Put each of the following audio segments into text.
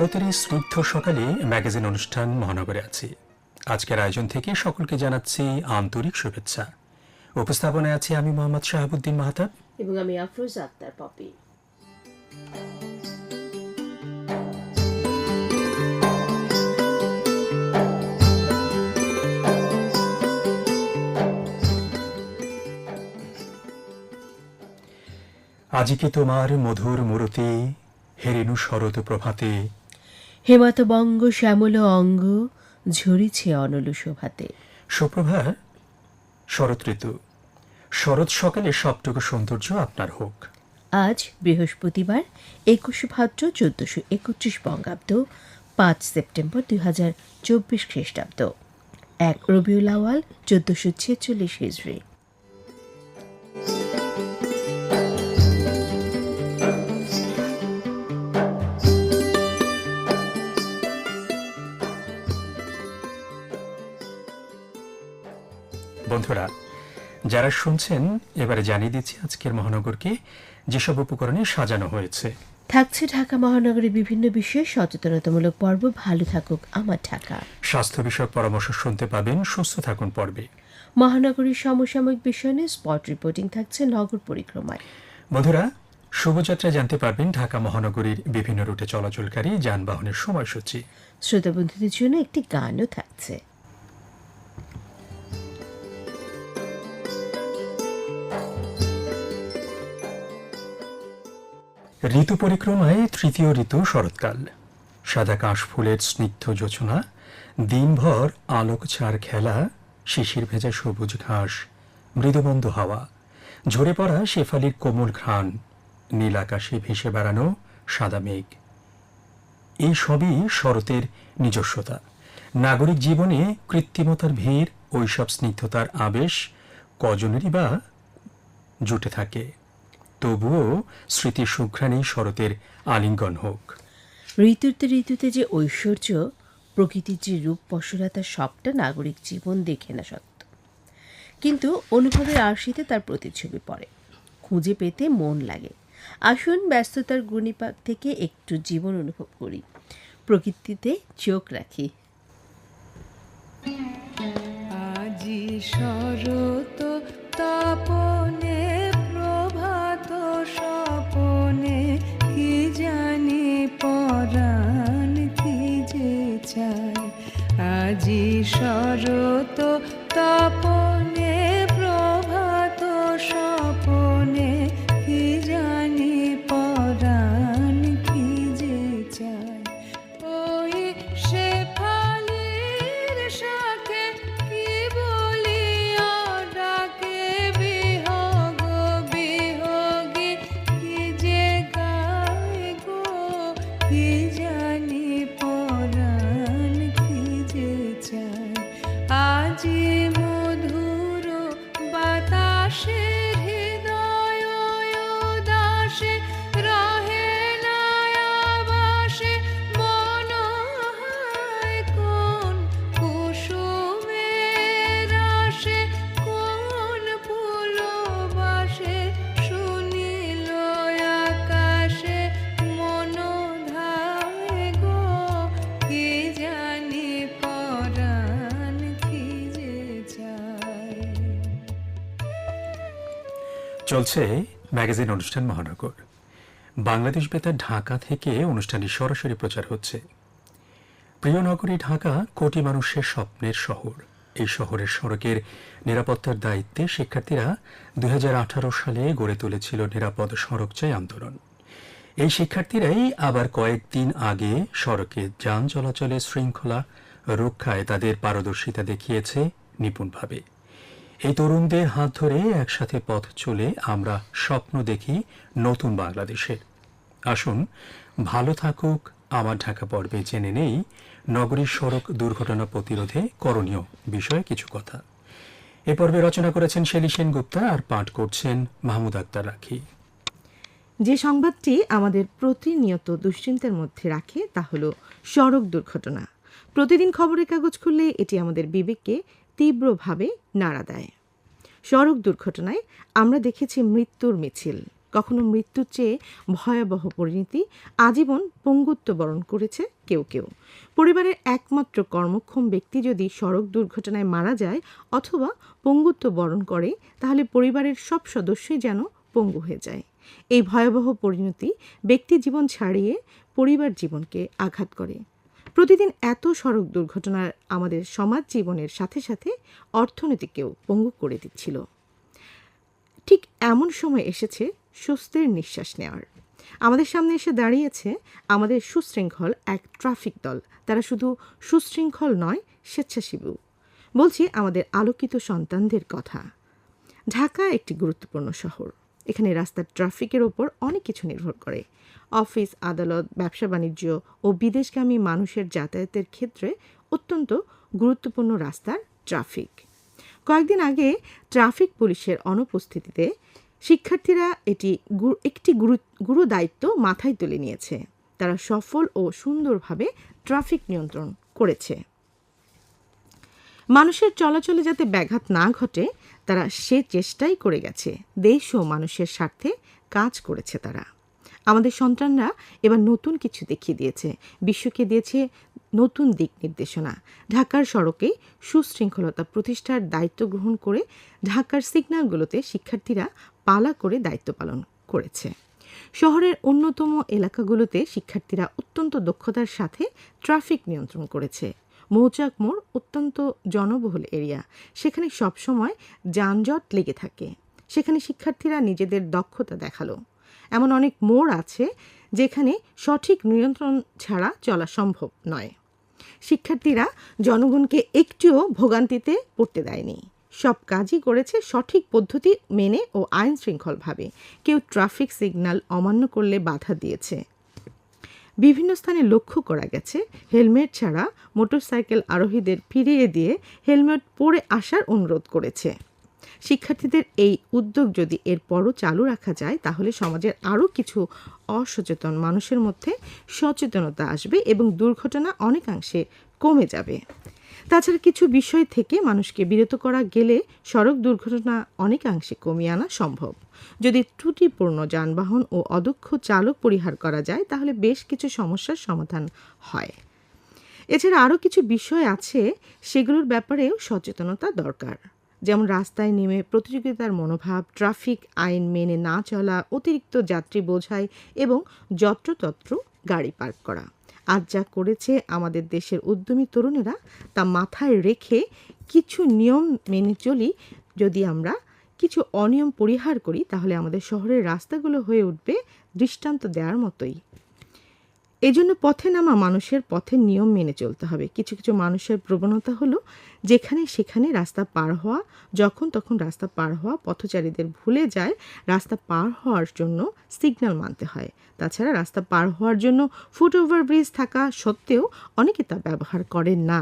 শরতের এই স্নিগ্ধ সকালে ম্যাগাজিন অনুষ্ঠান মহানগরে আছি। আজকের আয়োজন থেকে সকলকে জানাচ্ছি আন্তরিক শুভেচ্ছা। উপস্থাপনায় আছি আমি মোহাম্মদ শাহাবুদ্দিন মাহাতাব। এবং আমি আফরোজ আক্তার পপি। আজি কি তোমার মধুর মূরতি হেরেনু শরৎ প্রভাতে হেমাত বঙ্গ শ্যামল অঙ্গ ঝরিছে অনল শোভাতে। সুপ্রভাত শরৎ ঋতু। শরৎ সকালে সবটুকু সৌন্দর্য আপনার হোক। আজ বৃহস্পতিবার একুশে ভাদ্র চোদ্দশো একত্রিশ বঙ্গাব্দ পাঁচ সেপ্টেম্বর দুই হাজার চব্বিশ খ্রিস্টাব্দ। এক রবিউল আওয়াল চোদ্দশো ছেচল্লিশ হিজড়ি। বন্ধুরা যারা শুনছেন এবারে জানিয়ে দিচ্ছি আজকের মহানগরকে যেসব উপকরণে সাজানো হয়েছে। থাকছে ঢাকা মহানগরের বিভিন্ন বিষয়ে সচেতনতামূলক পর্ব। ভালো থাকুক আমার ঢাকা। স্বাস্থ্য বিষয়ক পরামর্শ শুনতে পাবেন সুস্থ থাকুন পর্বে। মহানগরীর সমসাময়িক বিষয় নিয়ে স্পট রিপোর্টিং থাকছে নগর পরিক্রমায়। বন্ধুরা শুভযাত্রা জানতে পারবেন ঢাকা মহানগরীর বিভিন্ন রুটে চলাচলকারী যানবাহনের সময়সূচি। শ্রোতা বন্ধুদের জন্য একটি গানও থাকছে। ঋতু পরিক্রমায় তৃতীয় ঋতু শরৎকাল। সাদা কাশ ফুলের স্নিগ্ধ যোচনা, দিনভর আলোক ছাড় খেলা, শিশির ভেজা সবুজ ঘাস মৃদুবন্ধ হাওয়া, ঝরে পড়া শেফালির কোমল ঘ্রাণ, নীল আকাশে ভেসে বেড়ানো সাদা মেঘ। এই সবই শরতের নিজস্বতা। নাগরিক জীবনে কৃত্রিমতার ভিড়, ওইসব স্নিগ্ধতার আবেশ কজনেরই বা জুটে থাকে। তবুও স্মৃতি সুঘ্রাণে শরতের আলিঙ্গন হোক। ঋতুতে ঋতুতে যে ঐশ্বর্য প্রকৃতির যে রূপ পশুরাতা সবটা নাগরিক জীবন দেখে না সত্য। কিন্তু অনুভবের আরশিতে তার প্রতিচ্ছবি পড়ে। খুঁজে পেতে মন লাগে। আসুন ব্যস্ততার গুণিপাক থেকে একটু জীবন অনুভব করি। প্রকৃতিতে চোখ রাখি। আজি শরত তপনে শরত তপনে চলছে ম্যাগাজিন অনুষ্ঠান মহানগর। বাংলাদেশ বেতার ঢাকা থেকে অনুষ্ঠানটি সরাসরি প্রচার হচ্ছে। প্রিয় নগরী ঢাকা, কোটি মানুষের স্বপ্নের শহর। এই শহরের সড়কের নিরাপত্তার দায়িত্বে শিক্ষার্থীরা দুই হাজার আঠারো সালে গড়ে তুলেছিল নিরাপদ সড়ক চাই আন্দোলন। এই শিক্ষার্থীরাই আবার কয়েকদিন আগে সড়কে যান চলাচলে শৃঙ্খলা রক্ষায় তাদের পারদর্শিতা দেখিয়েছে নিপুণভাবে। এই তরুণদের হাত ধরে একসাথে পথ চলে আমরা স্বপ্ন দেখি নতুন বাংলাদেশের। আসুন, ভালো থাকুক, আমার ঢাকা পর্বে জেনে নেই, নগরীর সড়ক দুর্ঘটনা প্রতিরোধে করণীয় বিষয়ে কিছু কথা। এ পর্বে রচনা করেছেন শেলি সেনগুপ্তা আর পাঠ করছেন মাহমুদ আক্তার রাখি। যে সংবাদটি আমাদের প্রতিনিয়ত দুশ্চিন্তার মধ্যে রাখে তা হল সড়ক দুর্ঘটনা। প্রতিদিন খবরের কাগজ খুললে এটি আমাদের বিবেককে তীব্রভাবে নাড়া দেয়। সড়ক দুর্ঘটনায় আমরা দেখেছি মৃত্যুর মিছিল। কখনো মৃত্যুর চেয়ে ভয়াবহ পরিণতি, আজীবন পঙ্গুত্ব বরণ করেছে কেউ কেউ। পরিবারের একমাত্র কর্মক্ষম ব্যক্তি যদি সড়ক দুর্ঘটনায় মারা যায় অথবা পঙ্গুত্ব বরণ করে, তাহলে পরিবারের সব সদস্যই যেন পঙ্গু হয়ে যায়। এই ভয়াবহ পরিণতি ব্যক্তি জীবন ছাড়িয়ে পরিবার জীবনকে আঘাত করে। প্রতিদিন এত সড়ক দুর্ঘটনার আমাদের সমাজ জীবনের সাথে সাথে অর্থনীতিকেও পঙ্গু করে দিচ্ছিল। ঠিক এমন সময় এসেছে স্বস্তির নিঃশ্বাস নেওয়ার আমাদের সামনে এসে দাঁড়িয়েছে আমাদের সুশৃঙ্খল এক ট্রাফিক দল। তারা শুধু সুশৃঙ্খল নয় স্বেচ্ছাসেবী বলছি, আমাদের আলোকিত সন্তানদের কথা। ঢাকা একটি গুরুত্বপূর্ণ শহর। এখানে রাস্তার ট্রাফিকের ওপর অনেক কিছু নির্ভর করে। অফিস, আদালত, ব্যবসা বাণিজ্য ও বিদেশগামী মানুষের যাতায়াতের ক্ষেত্রে অত্যন্ত গুরুত্বপূর্ণ রাস্তার ট্রাফিক। কয়েকদিন আগে ট্রাফিক পুলিশের অনুপস্থিতিতে শিক্ষার্থীরা এটি একটি গুরু দায়িত্ব মাথায় তুলে নিয়েছে। তারা সফল ও সুন্দরভাবে ট্রাফিক নিয়ন্ত্রণ করেছে। মানুষের চলাচলে যাতে ব্যাঘাত না ঘটে তারা সে চেষ্টাই করে গেছে। দেশ ও মানুষের স্বার্থে কাজ করেছে তারা। আমাদের সন্তানরা এবার নতুন কিছু দেখিয়ে দিয়েছে। বিশ্বকে দিয়েছে নতুন দিক নির্দেশনা। ঢাকার সড়কে সুশৃঙ্খলতা প্রতিষ্ঠার দায়িত্ব গ্রহণ করে ঢাকার সিগন্যালগুলোতে শিক্ষার্থীরা পালা করে দায়িত্ব পালন করেছে। শহরের অন্যতম এলাকাগুলোতে শিক্ষার্থীরা অত্যন্ত দক্ষতার সাথে ট্রাফিক নিয়ন্ত্রণ করেছে। মৌচাক মোড় অত্যন্ত জনবহুল এরিয়া। সেখানে সবসময় যানজট লেগে থাকে। সেখানে শিক্ষার্থীরা নিজেদের দক্ষতা দেখাল। এমন অনেক মোড় আছে যেখানে সঠিক নিয়ন্ত্রণ ছাড়া চলা সম্ভব নয়। শিক্ষার্থীরা জনগণকে একটুও ভোগান্তিতে পড়তে দেয়নি। সব কাজই করেছে সঠিক পদ্ধতি মেনে ও আইন শৃঙ্খলভাবে কেউ ট্রাফিক সিগন্যাল অমান্য করলে বাধা দিয়েছে। বিভিন্ন স্থানে লক্ষ্য করা গেছে, হেলমেট ছাড়া মোটরসাইকেল আরোহীদের ফিরিয়ে দিয়ে হেলমেট পরে আসার অনুরোধ করেছে। শিক্ষার্থীদের এই উদ্যোগ যদি এরপরও চালু রাখা যায়, তাহলে সমাজের আরও কিছু অসচেতন মানুষের মধ্যে সচেতনতা আসবে এবং দুর্ঘটনা অনেকাংশে কমে যাবে। তাছাড়া কিছু বিষয় থেকে মানুষকে বিরত করা গেলে সড়ক দুর্ঘটনা অনেকাংশে কমিয়ে আনা সম্ভব। যদি ত্রুটিপূর্ণ যানবাহন ও অদক্ষ চালক পরিহার করা যায়, তাহলে বেশ কিছু সমস্যার সমাধান হয়। এছাড়া আরও কিছু বিষয় আছে, সেগুলোর ব্যাপারেও সচেতনতা দরকার। যেমন রাস্তায় নেমে প্রতিযোগিতার মনোভাব, ট্রাফিক আইন মেনে না চলা, অতিরিক্ত যাত্রী বোঝাই এবং যত্রতত্র গাড়ি পার্ক করা। আজ যা করেছে আমাদের দেশের উদ্যমী তরুণেরা, তা মাথায় রেখে কিছু নিয়ম মেনে চলি যদি আমরা কিছু অনিয়ম পরিহার করি, তাহলে আমাদের শহরের রাস্তাগুলো হয়ে উঠবে দৃষ্টান্ত দেওয়ার মতোই। এই জন্য পথে নামা মানুষের পথের নিয়ম মেনে চলতে হবে। কিছু কিছু মানুষের প্রবণতা হলো, যেখানে সেখানে রাস্তা পার হওয়া, যখন তখন রাস্তা পার হওয়া, পথচারীদের ভুলে যায়, রাস্তা পার হওয়ার জন্য সিগন্যাল মানতে হয়। তাছাড়া রাস্তা পার হওয়ার জন্য ফুট ওভার ব্রিজ থাকা সত্ত্বেও অনেকে তা ব্যবহার করেন না।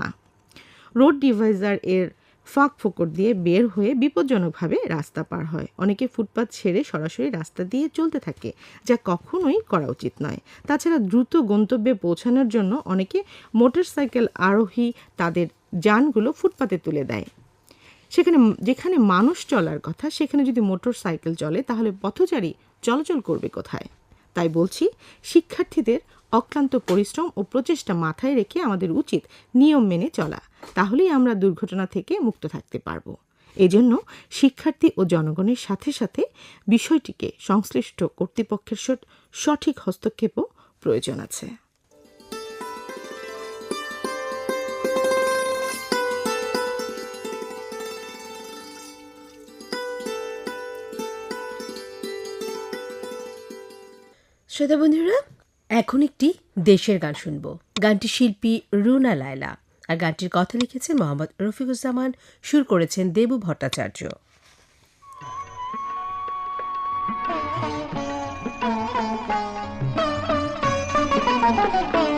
রোড ডিভাইজার এর ফাঁক ফোকর দিয়ে বের হয়ে বিপজ্জনকভাবে রাস্তা পার হয়। অনেকে ফুটপাত ছেড়ে সরাসরি রাস্তা দিয়ে চলতে থাকে, যা কখনোই করা উচিত নয়। তাছাড়া দ্রুত গন্তব্যে পৌঁছানোর জন্য অনেকে মোটরসাইকেল আরোহী তাদের যানগুলো ফুটপাতে তুলে দেয়। সেখানে, যেখানে মানুষ চলার কথা, সেখানে যদি মোটর সাইকেল চলে, তাহলে পথচারী চলাচল করবে কোথায়? তাই বলছি, শিক্ষার্থীদের অক্লান্ত পরিশ্রম ও প্রচেষ্টা মাথায় রেখে আমাদের উচিত নিয়ম মেনে চলা। তাহলেই আমরা দুর্ঘটনা থেকে মুক্ত থাকতে পারব। এজন্য শিক্ষার্থী ও জনগণের সাথে সাথে বিষয়টিকে সংশ্লিষ্ট কর্তৃপক্ষের সঠিক হস্তক্ষেপও প্রয়োজন আছে। শ্রোতা বন্ধুরা, এখন একটি দেশের গান শুনব। গানটি শিল্পী রুনা লায়লা। আর গানটির কথা লিখেছেন মোহাম্মদ রফিকুজ্জামান। সুর করেছেন দেবু ভট্টাচার্য। এ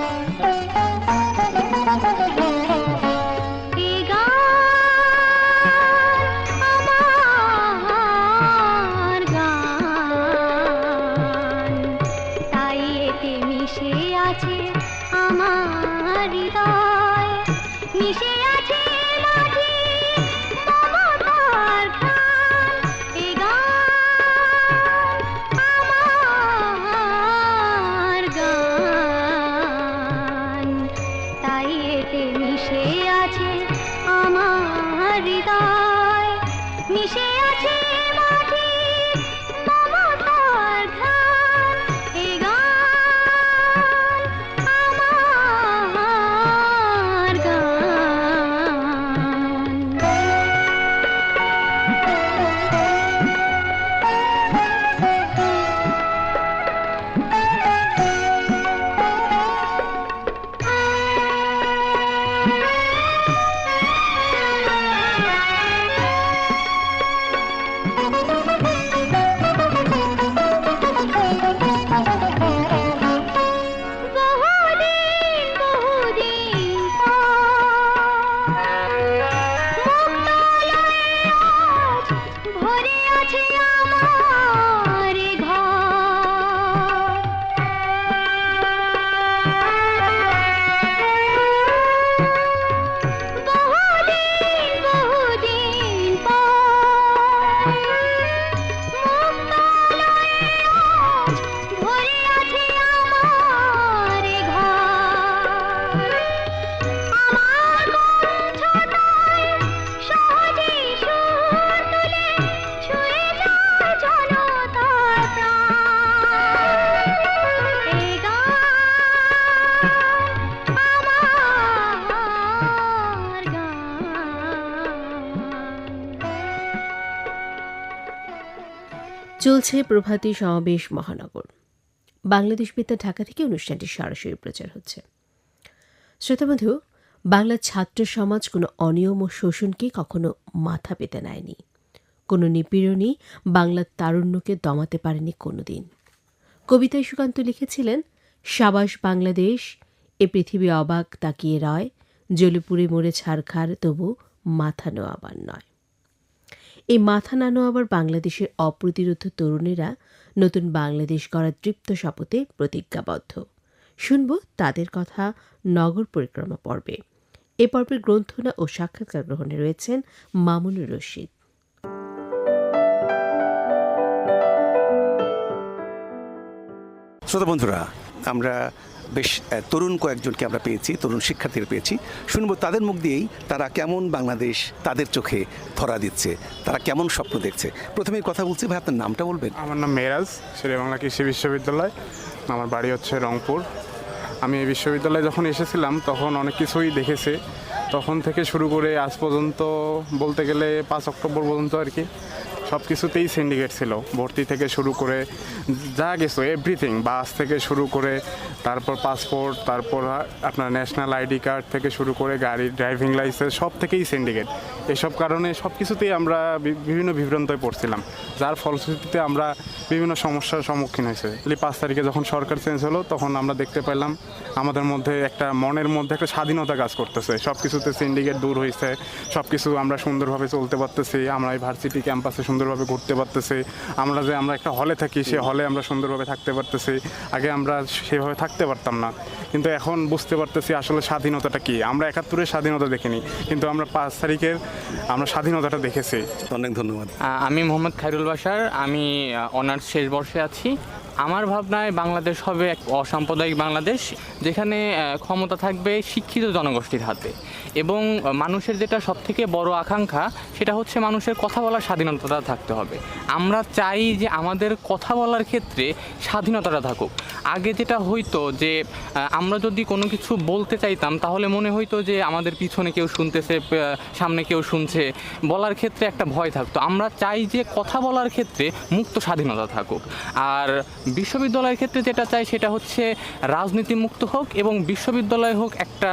চলছে প্রভাতী সমাবেশ মহানগর। বাংলাদেশ বেতার ঢাকা থেকে অনুষ্ঠানটি সরাসরি প্রচার হচ্ছে। শ্রোতাবন্ধু বাংলার ছাত্র সমাজ কোনো অনিয়ম ও শোষণকে কখনো মাথা পেতে নেয়নি। কোনো নিপীড়নই বাংলার তারুণ্যকে দমাতে পারেনি কোনোদিন। কবিতায় সুকান্ত লিখেছিলেন, সাবাস বাংলাদেশ, এ পৃথিবী অবাক তাকিয়ে রয়, জলিপুরে মরে ছাড়খার তবু মাথা নোয়াবার নয়। এই মাথা নানো আবার বাংলাদেশের অপ্রতিরোধ তরুণেরা নতুন বাংলাদেশ গড়ার তৃপ্ত শপথে প্রতিজ্ঞাবদ্ধ। শুনব তাদের কথা নগর পরিক্রমা পর্বে। এ পর্বের গ্রন্থনা ও সাক্ষাৎকার গ্রহণে রয়েছেন মামুনুর রশিদ। শ্রোতা বন্ধুরা, আমরা বেশ তরুণ কয়েকজনকে আমরা পেয়েছি, তরুণ শিক্ষার্থীরা পেয়েছি। শুনব তাদের মুখ দিয়েই তারা কেমন বাংলাদেশ তাদের চোখে ধরা দিচ্ছে, তারা কেমন স্বপ্ন দেখছে। প্রথমে কথা বলছি, ভাই, আপনার নামটা বলবেন? আমার নাম মেরাজ বাংলা কৃষি বিশ্ববিদ্যালয়। আমার বাড়ি হচ্ছে রংপুর। আমি এই বিশ্ববিদ্যালয়ে যখন এসেছিলাম, তখন অনেক কিছুই দেখেছে। তখন থেকে শুরু করে আজ পর্যন্ত বলতে গেলে পাঁচ অক্টোবর পর্যন্ত আর কি। সব কিছুতেই সিন্ডিকেট ছিল। ভর্তি থেকে শুরু করে যা কিছু এভরিথিং বাস থেকে শুরু করে, তারপর পাসপোর্ট তারপর আপনার ন্যাশনাল আইডি কার্ড থেকে শুরু করে গাড়ির ড্রাইভিং লাইসেন্স সব থেকেই সিন্ডিকেট এসব কারণে সব কিছুতেই আমরা বিভিন্ন বিভ্রান্তয় পড়ছিলাম, যার ফলশ্রুতিতে আমরা বিভিন্ন সমস্যার সম্মুখীন হয়েছে। পাঁচ তারিখে যখন সরকার চেঞ্জ হলো, তখন আমরা দেখতে পেলাম, আমাদের মধ্যে একটা মনের মধ্যে একটা স্বাধীনতা কাজ করতেছে। সব কিছুতে সিন্ডিকেট দূর হয়েছে, সব কিছু আমরা সুন্দরভাবে চলতে পারতেছি, আমরা এই ভার্সিটি ক্যাম্পাসে সুন্দরভাবে ঘুরতে পারতেছে। আমরা যে আমরা একটা হলে থাকি সে হলে আমরা সুন্দরভাবে থাকতে পারতেছি। আগে আমরা সেভাবে থাকতে পারতাম না। কিন্তু এখন বুঝতে পারতেছি আসলে স্বাধীনতাটা কি। আমরা একাত্তরের স্বাধীনতা দেখিনি কিন্তু আমরা পাঁচ তারিখের আমরা স্বাধীনতাটা দেখেছি। অনেক ধন্যবাদ। আমি মোহাম্মদ খাইরুল বাসার আমি অনার্স শেষ বর্ষে আছি। আমার ভাবনায় বাংলাদেশ হবে এক অসাম্প্রদায়িক বাংলাদেশ যেখানে ক্ষমতা থাকবে শিক্ষিত জনগোষ্ঠীর হাতে। এবং মানুষের যেটা সবথেকে বড় আকাঙ্ক্ষা, সেটা হচ্ছে মানুষের কথা বলার স্বাধীনতাটা থাকতে হবে। আমরা চাই যে আমাদের কথা বলার ক্ষেত্রে স্বাধীনতাটা থাকুক। আগে যেটা হইতো যে আমরা যদি কোনো কিছু বলতে চাইতাম, তাহলে মনে হইতো যে আমাদের পিছনে কেউ শুনতেছে সামনে কেউ শুনছে। বলার ক্ষেত্রে একটা ভয় থাকতো। আমরা চাই যে কথা বলার ক্ষেত্রে মুক্ত স্বাধীনতা থাকুক। আর বিশ্ববিদ্যালয়ের ক্ষেত্রে যেটা চাই সেটা হচ্ছে রাজনীতি মুক্ত হোক এবং বিশ্ববিদ্যালয় হোক একটা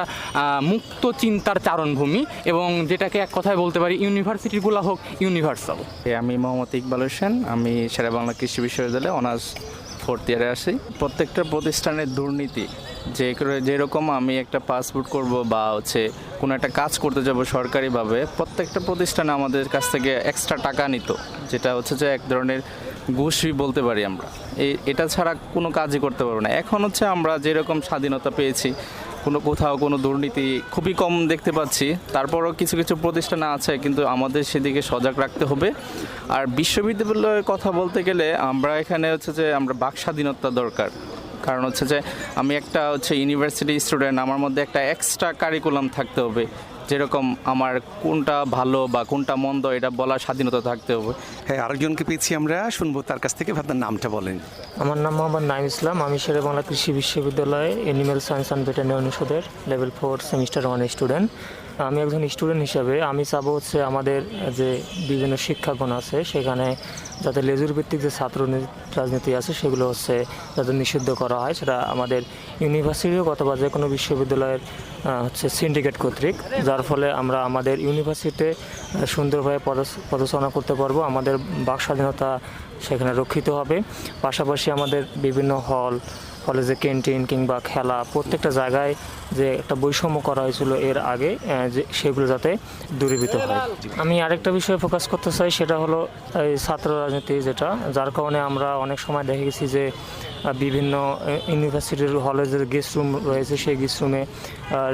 মুক্ত চিন্তার চারণভূমি এবং যেটাকে এক কথায় বলতে পারি ইউনিভার্সিটিগুলো হোক ইউনিভার্সাল। আমি মোহাম্মদ ইকবাল হোসেন, আমি সেরা বাংলা কৃষি বিশ্ববিদ্যালয়ে অনার্স ফোর্থ ইয়ারে আসি। প্রত্যেকটা প্রতিষ্ঠানের দুর্নীতি, যে যেরকম আমি একটা পাসপোর্ট করব বা হচ্ছে কোনো একটা কাজ করতে যাব সরকারিভাবে, প্রত্যেকটা প্রতিষ্ঠানে আমাদের কাছ থেকে এক্সট্রা টাকা নিত, যেটা হচ্ছে যে এক ধরনের ঘুষই বলতে পারি আমরা। এটা ছাড়া কোনো কাজই করতে পারব না। এখন হচ্ছে আমরা যেরকম স্বাধীনতা পেয়েছি কোনো কোথাও কোনো দুর্নীতি খুবই কম দেখতে পাচ্ছি। তারপরও কিছু কিছু প্রতিষ্ঠান আছে, কিন্তু আমাদের সেদিকে সজাগ রাখতে হবে। আর বিশ্ববিদ্যালয়ের কথা বলতে গেলে আমরা এখানে হচ্ছে যে আমরা বাক স্বাধীনতা দরকার। কারণ হচ্ছে যে আমি একটা হচ্ছে ইউনিভার্সিটি স্টুডেন্ট আমার মধ্যে একটা এক্সট্রা কারিকুলাম থাকতে হবে। যেরকম আমার কোনটা ভালো বা কোনটা মন্দ এটা বলার স্বাধীনতা থাকতে হবে। হ্যাঁ আরেকজনকে পেয়েছি আমরা শুনব তার কাছ থেকে আপনার নামটা বলেন। আমার নাম মোহাম্মদ নাইম ইসলাম আমি শেরে বাংলা কৃষি বিশ্ববিদ্যালয়ে এনিম্যাল সায়েন্স অ্যান্ড ভেটেরিনারি অনুষদের level four semester one student আমি একজন স্টুডেন্ট হিসাবে আমি চাবো হচ্ছে আমাদের যে বিভিন্ন শিক্ষাগণ আছে, সেখানে যাতে লেজুর ভিত্তিক যে ছাত্র রাজনীতি আছে, সেগুলো হচ্ছে যাতে নিষিদ্ধ করা হয়, সেটা আমাদের ইউনিভার্সিটি হোক অথবা যে কোনো বিশ্ববিদ্যালয়ের হচ্ছে সিন্ডিকেট কর্তৃক। যার ফলে আমরা আমাদের ইউনিভার্সিটিতে সুন্দরভাবে পদচারণা করতে পারব, আমাদের বাক স্বাধীনতা সেখানে রক্ষিত হবে। পাশাপাশি আমাদের বিভিন্ন হল কলেজে ক্যান্টিন কিংবা খেলা প্রত্যেকটা জায়গায় যে একটা বৈষম্য করা হয়েছিল এর আগে যে সেগুলো যাতে দূরীভূত হয়। আমি আরেকটা বিষয়ে ফোকাস করতে চাই, সেটা হলো, এই ছাত্র রাজনীতি যেটা, যার কারণে আমরা অনেক সময় দেখে গেছি যে বিভিন্ন ইউনিভার্সিটির হলে যে গেস্ট রুম রয়েছে, সেই গেস্ট রুমে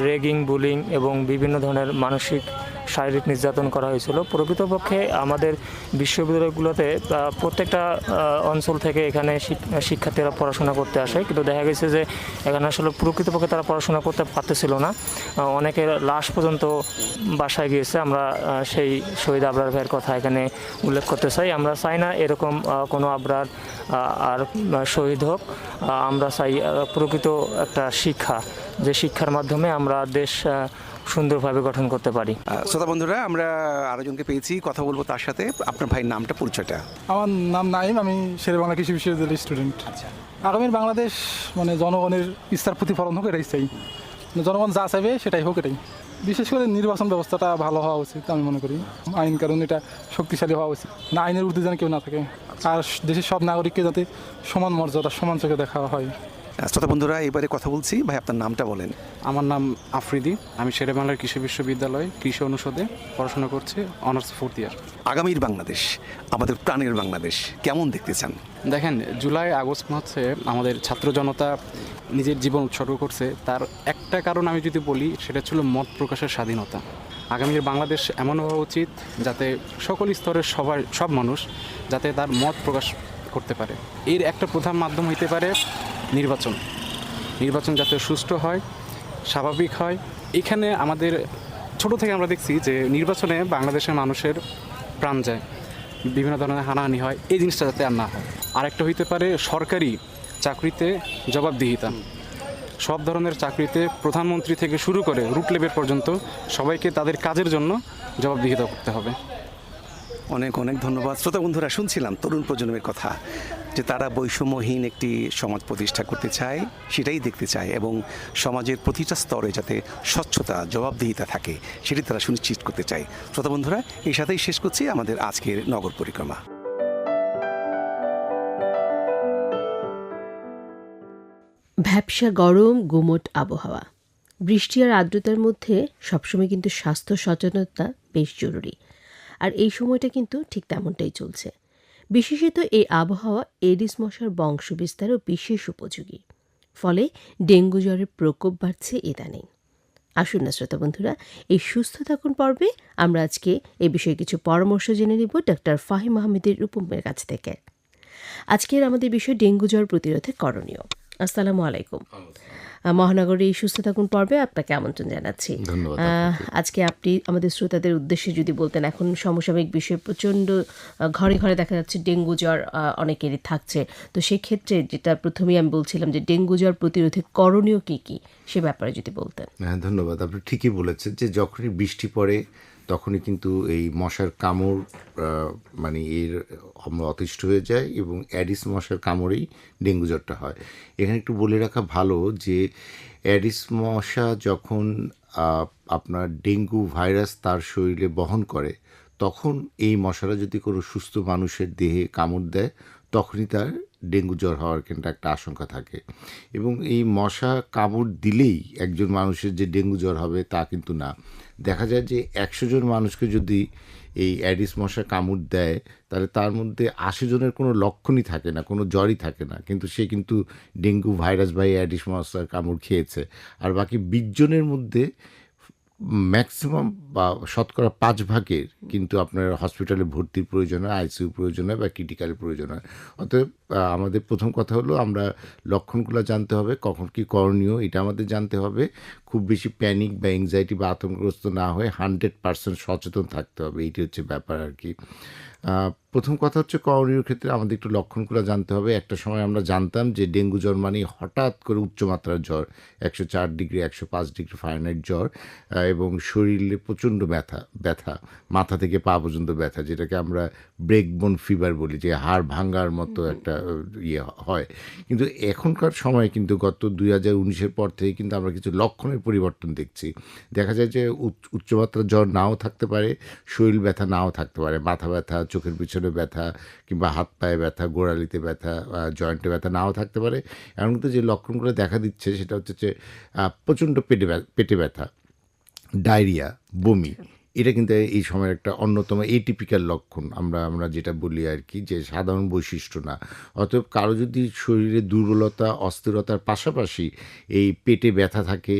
রেগিং বুলিং এবং বিভিন্ন ধরনের মানসিক শারীরিক নির্যাতন করা হয়েছিল। প্রকৃতপক্ষে আমাদের বিশ্ববিদ্যালয়গুলোতে প্রত্যেকটা অঞ্চল থেকে এখানে শিক- শিক্ষার্থীরা পড়াশোনা করতে আসে। কিন্তু দেখা গেছে যে, এখানে আসলে প্রকৃতপক্ষে তারা পড়াশোনা করতে পারতেছিল না। অনেকের লাশ পর্যন্ত বাসায় গিয়েছে। আমরা সেই শহীদ আবরার ভাইয়ের কথা এখানে উল্লেখ করতে চাই। আমরা চাই না এরকম কোনো আবরার আর শহীদ হোক। আমরা চাই প্রকৃত একটা শিক্ষা। যে শিক্ষার মাধ্যমে আমরা দেশ সুন্দরভাবে গঠন করতে পারি। শ্রোতা বন্ধুরা আমরা আরেকজনকে পেয়েছি কথা বলব তার সাথে। আপনার ভাইয়ের নামটা পরিচয়টা। আমার নাম নাইম আমি শেরে বাংলা কৃষি বিশ্ববিদ্যালয়ের স্টুডেন্ট আগামীর বাংলাদেশ মানে জনগণের ইচ্ছার প্রতিফলন হোক এটাই চাই। মানে জনগণ যা চাইবে সেটাই হোক এটাই। বিশেষ করে নির্বাচন ব্যবস্থাটা ভালো হওয়া উচিত আমি মনে করি। আইন কারণ এটা শক্তিশালী হওয়া উচিত। না আইনের ঊর্ধ্বে যেন কেউ না থাকে। আর দেশের সব নাগরিককে যাতে সমান মর্যাদা সমান চোখে দেখা হয়। শ্রোতা বন্ধুরা এবারে কথা বলছি। ভাই আপনার নামটা বলেন। আমার নাম আফ্রিদি। আমি শেরে বাংলার কৃষি বিশ্ববিদ্যালয় কৃষি অনুষদে পড়াশোনা করছি অনার্স ফোর্থ ইয়ার। আগামীর বাংলাদেশ আমাদের প্রাণের বাংলাদেশ কেমন দেখতে চান? দেখেন জুলাই আগস্ট হচ্ছে আমাদের ছাত্র জনতা নিজের জীবন উৎসর্গ করছে। তার একটা কারণ আমি যদি বলি সেটা ছিল মত প্রকাশের স্বাধীনতা। আগামীর বাংলাদেশ এমন হওয়া উচিত যাতে সকল স্তরের সবার সব মানুষ যাতে তার মত প্রকাশ করতে পারে। এর একটা প্রধান মাধ্যম হইতে পারে নির্বাচন। নির্বাচন যাতে সুষ্ঠু হয়, স্বাভাবিক হয়। এখানে আমাদের ছোট থেকে আমরা দেখছি যে নির্বাচনে বাংলাদেশের মানুষের প্রাণ যায়। বিভিন্ন ধরনের হানাহানি হয়, এই জিনিসটা যাতে আর না হয়। আরেকটা হইতে পারে সরকারি চাকরিতে জবাবদিহিতা। সব ধরনের চাকরিতে প্রধানমন্ত্রী থেকে শুরু করে রুট লেভেল পর্যন্ত সবাইকে তাদের কাজের জন্য জবাবদিহিতা করতে হবে। অনেক অনেক ধন্যবাদ। শ্রোতা বন্ধুরা, শুনছিলাম তরুণ প্রজন্মের কথা, যে তারা বৈষম্যহীন একটি সমাজ প্রতিষ্ঠা করতে চায়, সেটাই দেখতে চায় এবং সমাজের প্রতিটা স্তরে যাতে স্বচ্ছতা, জবাবদিহিতা থাকে, সেটি তারা সুনিশ্চিত করতে চায়। শ্রোতা বন্ধুরা, এই সাথেই শেষ করছি আমাদের আজকের নগর পরিক্রমা। ভ্যাবসা গরম, গুমট আবহাওয়া। বৃষ্টি আর আর্দ্রতার মধ্যে সবসময় কিন্তু স্বাস্থ্য সচেতনতা বেশ জরুরি। আর এই সময়টা কিন্তু ঠিক তেমনটাই চলছে। বিশেষত এই আবহাওয়া এডিস মশার বংশ বিস্তারও বিশেষ উপযোগী। ফলে ডেঙ্গু জ্বরের প্রকোপ বাড়ছে ইদানিং। আসুন না শ্রোতা বন্ধুরা, এই সুস্থ থাকুন পর্বে আমরা আজকে এ বিষয়ে কিছু পরামর্শ জেনে নিব ডক্টর ফাহিম আহমেদের রূপমের কাছ থেকে। আজকের আমাদের বিষয় ডেঙ্গু জ্বর প্রতিরোধে করণীয়। আসসালামু আলাইকুম। মহানগরে এই সুস্থ থাকুন পর্বে আপনাকে আমন্ত্রণ জানাচ্ছি। আজকে আপনি আমাদের শ্রোতাদের উদ্দেশ্যে যদি বলতেন এখন সমসাময়িক বিষয়ে প্রচণ্ড ঘরে ঘরে দেখা যাচ্ছে ডেঙ্গু জ্বর অনেকেরই থাকছে। তো সেক্ষেত্রে যেটা প্রথমেই আমি বলছিলাম যে ডেঙ্গু জ্বর প্রতিরোধে করণীয় কী কী সে ব্যাপারে যদি বলতেন। হ্যাঁ ধন্যবাদ। আপনি ঠিকই বলেছেন যে যখনই বৃষ্টি পড়ে তখনই কিন্তু এই মশার কামড় মানে এর আমরা অতিষ্ঠ হয়ে যায় এবং অ্যাডিস মশার কামড়েই ডেঙ্গু জ্বরটা হয়। এখানে একটু বলে রাখা ভালো যে অ্যাডিস মশা যখন আপনার ডেঙ্গু ভাইরাস তার শরীরে বহন করে, তখন এই মশারা যদি কোনো সুস্থ মানুষের দেহে কামড় দেয়, তখনই তার ডেঙ্গু জ্বর হওয়ার কিন্তু একটা আশঙ্কা থাকে। এবং এই মশা কামড় দিলেই একজন মানুষের যে ডেঙ্গু জ্বর হবে তা কিন্তু না। দেখা যায় যে একশো জন মানুষকে যদি এই অ্যাডিস মশা কামড় দেয়, তাহলে তার মধ্যে আশি জনের কোনো লক্ষণই থাকে না, কোনো জ্বরই থাকে না। কিন্তু সে কিন্তু ডেঙ্গু ভাইরাস বা অ্যাডিস মশার কামড় খেয়েছে। আর বাকি বিশ জনের মধ্যে ম্যাক্সিমাম বা শতকরা পাঁচ ভাগের কিন্তু আপনার হসপিটালে ভর্তির প্রয়োজন হয়, আইসিইউ প্রয়োজন হয় বা ক্রিটিক্যাল প্রয়োজন হয়। অতএব আমাদের প্রথম কথা হলো আমরা লক্ষণগুলো জানতে হবে, কখন কি করণীয় এটা আমাদের জানতে হবে। খুব বেশি প্যানিক বা এংজাইটি বা আতঙ্কগ্রস্ত না হয়ে হান্ড্রেড পার্সেন্ট সচেতন থাকতে হবে, এইটি হচ্ছে ব্যাপার আর কি। প্রথম কথা হচ্ছে করণীয় ক্ষেত্রে আমাদের একটু লক্ষণগুলো জানতে হবে। একটা সময় আমরা জানতাম যে ডেঙ্গু জ্বর মানে হঠাৎ করে উচ্চমাত্রার জ্বর একশো চার ডিগ্রি একশো পাঁচ ডিগ্রি ফারেনহাইট জ্বর এবং শরীরে প্রচণ্ড ব্যথা ব্যথা মাথা থেকে পা পর্যন্ত ব্যথা যেটাকে আমরা ব্রেকবোন ফিভার বলি যে হাড় ভাঙ্গার মতো একটা ইয়ে হয়। কিন্তু এখনকার সময় কিন্তু গত দুই হাজার উনিশের পর থেকে কিন্তু আমরা কিছু লক্ষণের পরিবর্তন দেখছি। দেখা যায় যে উচ্চ- উচ্চমাত্রার জ্বর নাও থাকতে পারে শরীর ব্যথা নাও থাকতে পারে মাথা ব্যথা চোখের পিছনে ব্যথা কিংবা হাত পায়ে ব্যথা, গোড়ালিতে ব্যথা জয়েন্টে ব্যথা নাও থাকতে পারে। এমন কিন্তু যে লক্ষণগুলো দেখা দিচ্ছে সেটা হচ্ছে যে প্রচণ্ড পেটে পেটে ব্যথা, ডায়রিয়া, বমি, এটা কিন্তু এই সময়ের একটা অন্যতম এটিপিক্যাল লক্ষণ। আমরা আমরা যেটা বলি আর কি যে সাধারণ বৈশিষ্ট্য না। অতএব কারও যদি শরীরে দুর্বলতা, অস্থিরতার পাশাপাশি এই পেটে ব্যথা থাকে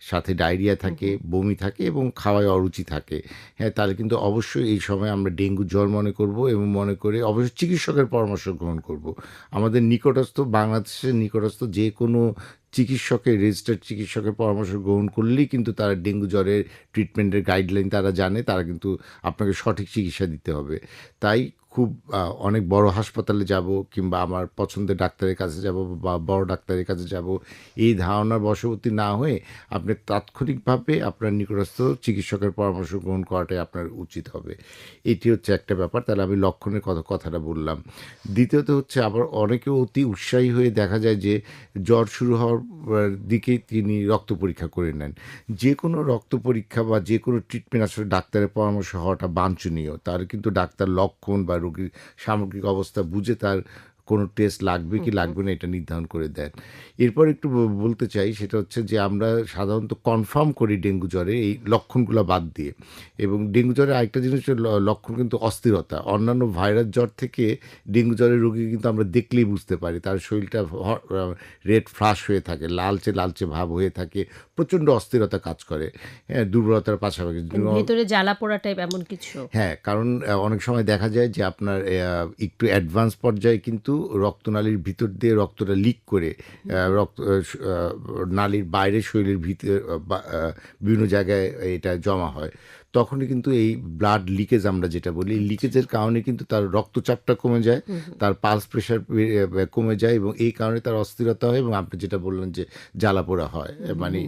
সাথে ডায়রিয়া থাকে বমি থাকে এবং খাওয়ায় অরুচি থাকে। হ্যাঁ তাহলে কিন্তু অবশ্যই এই সময় আমরা ডেঙ্গু জ্বর মনে করব এবং মনে করে অবশ্যই চিকিৎসকের পরামর্শ গ্রহণ করব। আমাদের নিকটস্থ বাংলাদেশের নিকটস্থ যে কোনো চিকিৎসকের রেজিস্টার্ড চিকিৎসকের পরামর্শ গ্রহণ করলেই কিন্তু তারা ডেঙ্গু জ্বরের ট্রিটমেন্টের গাইডলাইন তারা জানে তারা কিন্তু আপনাকে সঠিক চিকিৎসা দিতে হবে। তাই খুব অনেক বড় হাসপাতালে যাব কিংবা আমার পছন্দের ডাক্তারের কাছে যাব বা বড় ডাক্তারের কাছে যাব, এই ধারণার বশবর্তী না হয়ে আপনি তাৎক্ষণিকভাবে আপনার নিকটস্থ চিকিৎসকের পরামর্শ গ্রহণ করাটাই আপনার উচিত হবে। এটি হচ্ছে একটা ব্যাপার। তাহলে আমি লক্ষণের কথা, কথাটা বললাম। দ্বিতীয়ত হচ্ছে আবার অনেকে অতি উৎসাহী হয়ে দেখা যায় যে জ্বর শুরু হওয়ার দিকেই তিনি রক্ত পরীক্ষা করে নেন। যে কোনো রক্ত পরীক্ষা বা যে কোনো ট্রিটমেন্ট আসলে ডাক্তারের পরামর্শ হওয়াটা বাঞ্ছনীয়। তার কিন্তু ডাক্তার লক্ষণ বা রোগীর সামগ্রিক অবস্থা বুঝে তার কোনো টেস্ট লাগবে কি লাগবে না এটা নির্ধারণ করে দেন। এরপর একটু বলতে চাই সেটা হচ্ছে যে আমরা সাধারণত কনফার্ম করি ডেঙ্গু জ্বরে এই লক্ষণগুলো বাদ দিয়ে। এবং ডেঙ্গু জ্বরের আরেকটা জিনিস লক্ষণ কিন্তু অস্থিরতা। অন্যান্য ভাইরাস জ্বর থেকে ডেঙ্গু জ্বরের রোগী কিন্তু আমরা দেখলেই বুঝতে পারি। তার শরীরটা রেড ফ্লাশ হয়ে থাকে লালচে লালচে ভাব হয়ে থাকে প্রচণ্ড অস্থিরতা কাজ করে। হ্যাঁ দুর্বলতার পাশাপাশি ভেতরে জ্বালা পোড়া টাইপ এমন কিছু। হ্যাঁ কারণ অনেক সময় দেখা যায় যে আপনার একটু অ্যাডভান্স পর্যায়ে কিন্তু রক্তনালীর ভিতর দিয়ে রক্তটা লিক করে রক্ত নালীর বাইরে শরীরের ভিতরে বিভিন্ন জায়গায় এটা জমা হয়। তখনই কিন্তু এই ব্লাড লিকেজ আমরা যেটা বলি লিকেজের কারণে কিন্তু তার রক্তচাপটা কমে যায় তার পালস প্রেশার কমে যায় এবং এই কারণে তার অস্থিরতা হয় এবং আপনি যেটা বললেন যে জ্বালা জ্বালাপোড়া হয় মানে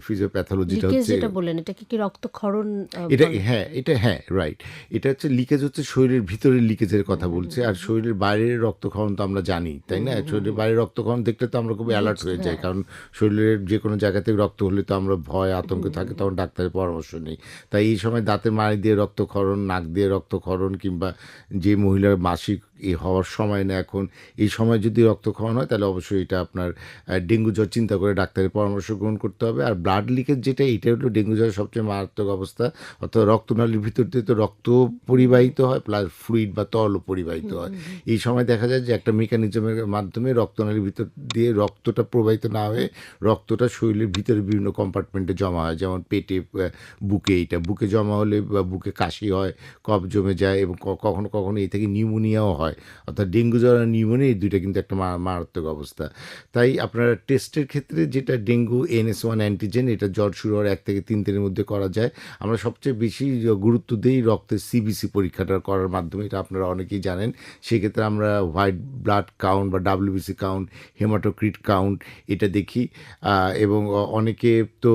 ফিজিওপ্যাথোলজিটা হচ্ছে যেটা বললেন এটা কি রক্তক্ষরণ এটা হ্যাঁ এটা হ্যাঁ রাইট এটা হচ্ছে লিকেজ হচ্ছে শরীরের ভিতরের লিকেজের কথা বলছে আর শরীরের বাইরের রক্তক্ষরণ তো আমরা জানি তাই না? শরীরের বাইরের রক্তক্ষরণ দেখলে তো আমরা খুব অ্যালার্ট হয়ে যাই কারণ শরীরের যে কোনো জায়গা থেকে রক্ত হলে তো আমরা ভয় আতঙ্কে থাকে তখন ডাক্তারের পরামর্শ নেই। তাই এই সময় দাঁতে মাড়ি দিয়ে রক্তক্ষরণ নাক দিয়ে রক্তক্ষরণ কিংবা যে মহিলার মাসিক এ হওয়ার সময় না এখন এই সময় যদি রক্তক্ষরণ হয় তাহলে অবশ্যই এটা আপনার ডেঙ্গু জ্বর চিন্তা করে ডাক্তারের পরামর্শ গ্রহণ করতে হবে। আর ব্লাড লিকেজ যেটা এটা হলো ডেঙ্গু জ্বরের সবচেয়ে মারাত্মক অবস্থা। অর্থাৎ রক্তনালীর ভিতর দিয়ে তো রক্ত পরিবাহিত হয় প্লাস ফ্লুইড বা তরল পরিবাহিত হয়। এই সময় দেখা যায় যে একটা মেকানিজমের মাধ্যমে রক্তনালীর ভিতর দিয়ে রক্তটা প্রবাহিত না হয়ে রক্তটা শরীরের ভিতরে বিভিন্ন কম্পার্টমেন্টে জমা হয়। যেমন পেটে বুকে এইটা বুকে জমা হলে বা বুকে কাশি হয়, কফ জমে যায় এবং কখনো কখনো এই থেকে নিউমোনিয়াও হয়। অর্থাৎ ডেঙ্গু জ্বর আর নিউমোনিয়া এই দুইটা কিন্তু একটা মারাত্মক অবস্থা। তাই আপনারা টেস্টের ক্ষেত্রে যেটা ডেঙ্গু, এনএস ওয়ান অ্যান্টিজেন, এটা জ্বর শুরু হওয়ার এক থেকে তিন দিনের মধ্যে করা যায়। আমরা সবচেয়ে বেশি গুরুত্ব দিই রক্তের সিবিসি পরীক্ষাটা করার মাধ্যমে, এটা আপনারা অনেকেই জানেন। সেক্ষেত্রে আমরা হোয়াইট ব্লাড কাউন্ট বা ডাব্লিউবিসি কাউন্ট, হেমাটোক্রিট কাউন্ট, এটা দেখি। এবং অনেকে তো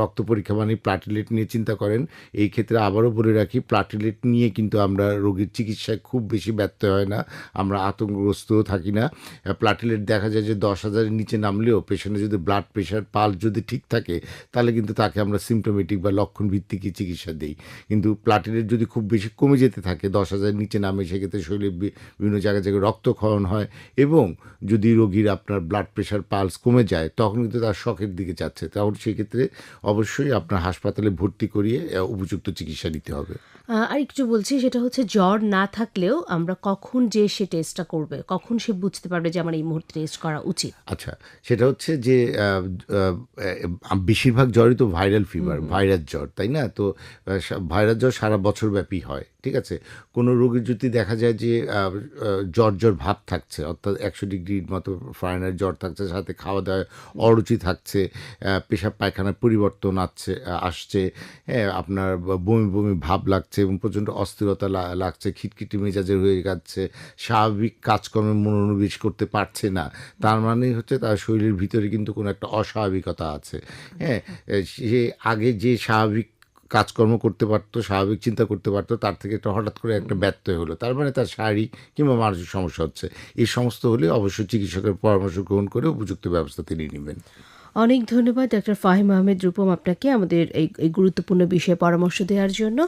রক্ত পরীক্ষা মানে প্লাটিলেট নিয়ে চিন্তা করেন, এই ক্ষেত্রে আবারও বলে রাখি প্লাটিলেট নিয়ে কিন্তু আমরা রোগীর চিকিৎসায় খুব বেশি ব্যর্থ হয় না, আমরা আতঙ্কগ্রস্তও থাকি না। প্লাটিলেট দেখা যায় যে দশ হাজারের নিচে নামলেও পেশেন্টের যদি ব্লাড প্রেশার পাল যদি ঠিক থাকে, তাহলে কিন্তু তাকে আমরা সিমটোমেটিক বা লক্ষণ ভিত্তিক চিকিৎসা দিই। কিন্তু প্লাটিলেট যদি খুব বেশি কমে যেতে থাকে, দশ হাজারের নিচে নামে, সেক্ষেত্রে শরীরে বিভিন্ন জায়গায় জায়গায় রক্তক্ষরণ হয় এবং যদি রোগীর আপনার ব্লাড প্রেশার পালস কমে যায়, তখন কিন্তু তার শখের দিকে যাচ্ছে। তখন সেক্ষেত্রে অবশ্যই আপনার হাসপাতালে ভর্তি করিয়ে উপযুক্ত চিকিৎসা দিতে হবে। আর একটু বলছি সেটা হচ্ছে জ্বর না থাকলেও আমরা কখন যে সে টেস্টটা করবে কখন সে বুঝতে পারবে যে আমার এই মুহূর্তে টেস্ট করা উচিত। আচ্ছা সেটা হচ্ছে যে বেশিরভাগ জ্বরই তো ভাইরাল ফিভার ভাইরাস জ্বর তাই না? তো ভাইরাস জ্বর সারা বছর ব্যাপী হয় ঠিক আছে? কোনো রোগীর যদি দেখা যায় যে জ্বর জ্বর ভাব থাকছে অর্থাৎ একশো ডিগ্রির মতো ফারেনহাইট জ্বর থাকছে সাথে খাওয়া দাওয়ায় অরুচি থাকছে পেশাব পায়খানার পরিবর্তন আসছে আসছে হ্যাঁ আপনার বমি বমি ভাব লাগছে এবং প্রচণ্ড অস্থিরতা লাগছে, খিটখিটি মেজাজের হয়ে যাচ্ছে, স্বাভাবিক কাজকর্মে মনোনিবেশ করতে পারছে না। তার মানে হচ্ছে তার শরীরের ভিতরে কিন্তু কোনো একটা অস্বাভাবিকতা আছে। হ্যাঁ সে আগে যে স্বাভাবিক কাজকর্ম করতে পারতো, স্বাভাবিক চিন্তা করতে পারতো, তার থেকে একটা হঠাৎ করে একটা ব্যত্যয় হলো। তার মানে তার শারীরিক কিংবা মানসিক সমস্যা হচ্ছে। এই সমস্ত হলে অবশ্যই চিকিৎসকের পরামর্শ গ্রহণ করে উপযুক্ত ব্যবস্থা তিনি নেবেন। অনেক ধন্যবাদ ডক্টর ফাহিম আহমেদ রূপম আপনাকে আমাদের এই গুরুত্বপূর্ণ বিষয়ে পরামর্শ দেওয়ার জন্য।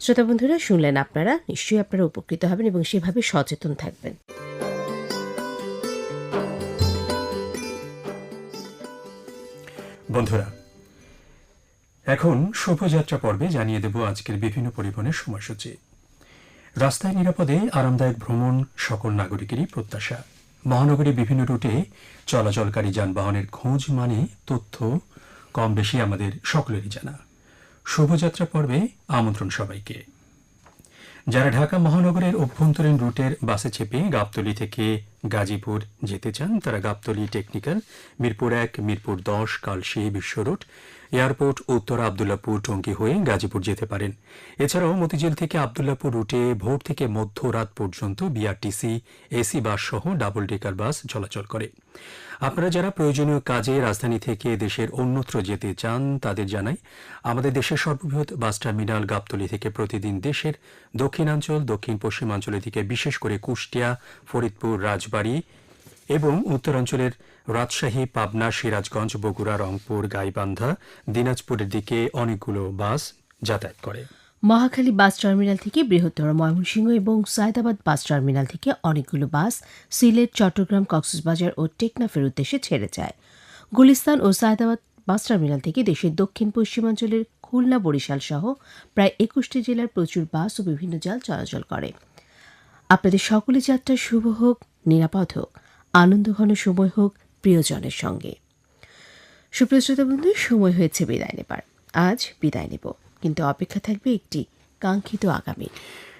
শ্রোতা বন্ধুরা, শুনলেন আপনারা, নিশ্চয়ই আপনারা উপকৃত হবেন এবং সেভাবে সচেতন থাকবেন। বন্ধুরা, এখন শোভাযাত্রা পর্বে জানিয়ে দেব আজকের বিভিন্ন পরিবহনের সময়সূচি। রাস্তায় নিরাপদে আরামদায়ক ভ্রমণ সকল নাগরিকেরই প্রত্যাশা। মহানগরীর বিভিন্ন রুটে চলাচলকারী যানবাহনের খোঁজ মানে তথ্য কম বেশি আমাদের সকলেরই জানা। শোভাযাত্রা পর্বে আমন্ত্রণ সবাইকে। যারা ঢাকা মহানগরের অভ্যন্তরীণ রুটের বাসে চেপে গাবতলী থেকে গাজীপুর যেতে চান, তারা গাবতলী টেকনিক্যাল, মিরপুর এক, মিরপুর দশ, কালশি, বিশ্ব রুট এয়ারপোর্ট, উত্তর আবদুল্লাপুর টঙ্গী হয়ে গাজীপুর যেতে পারেন। এছাড়াও মতিঝিল থেকে আবদুল্লাপুর রুটে ভোর থেকে মধ্যরাত পর্যন্ত বিআরটিসি এসি বাস সহ ডাবল ডেকার বাস চলাচল করে। আপনারা যারা প্রয়োজনীয় কাজে রাজধানী থেকে দেশের অন্যত্র যেতে চান, তাদের জানাই, আমাদের দেশের সর্ববৃহৎ বাস টার্মিনাল গাবতলী থেকে প্রতিদিন দেশের দক্ষিণাঞ্চল দক্ষিণ পশ্চিমাঞ্চলের দিকে বিশেষ করে কুষ্টিয়া, ফরিদপুর, রাজবাড়ী এবং উত্তরাঞ্চলের রাজশাহী, পাবনা, সিরাজগঞ্জ, বগুড়া, রংপুর, গাইবান্ধা, দিনাজপুরের দিকে অনেকগুলো বাস যাতায়াত করে। মহাখালী বাস টার্মিনাল থেকে বৃহত্তর ময়মনসিংহ এবং সায়দাবাদ বাস টার্মিনাল থেকে অনেকগুলো বাস সিলেট, চট্টগ্রাম, কক্সবাজার ও টেকনাফের উদ্দেশ্যে ছেড়ে যায়। গুলিস্তান ও সায়দাবাদ বাস টার্মিনাল থেকে দেশের দক্ষিণ পশ্চিমাঞ্চলের খুলনা, বরিশাল সহ প্রায় একুশটি জেলার প্রচুর বাস ও বিভিন্ন জাল চলাচল করে। আপনাদের সকলে যাত্রা শুভ হোক, নিরাপদ হোক। আনন্দঘন সময় হোক প্রিয়জনের সঙ্গে। সুপ্রিয় শ্রোতা বন্ধু সময় হয়েছে বিদায় নেবার। আজ বিদায় নেব। কিন্তু অপেক্ষা থাকবে একটি কাঙ্ক্ষিত আগামী।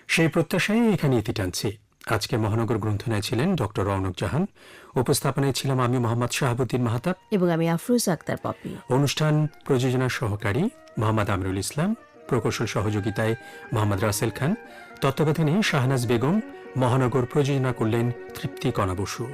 সেই প্রত্যাশায় এখানে ইতি টানছি। আজকে মহানগর গ্রন্থনায় ছিলেন ডক্টর রৌনক জাহান। উপস্থাপনায় ছিলাম আমি মোহাম্মদ শাহাবুদ্দিন মাহাতাব। এবং আমি আফরোজ আক্তার পপি। অনুষ্ঠান প্রযোজনা সহকারী মোহাম্মদ আমিরুল ইসলাম। প্রকৌশল সহযোগিতায় মোহাম্মদ রাসেল খান। তত্ত্বাবধানে শাহনাজ বেগম। মহানগর প্রযোজনা করলেন তৃপ্তি কণা বসু।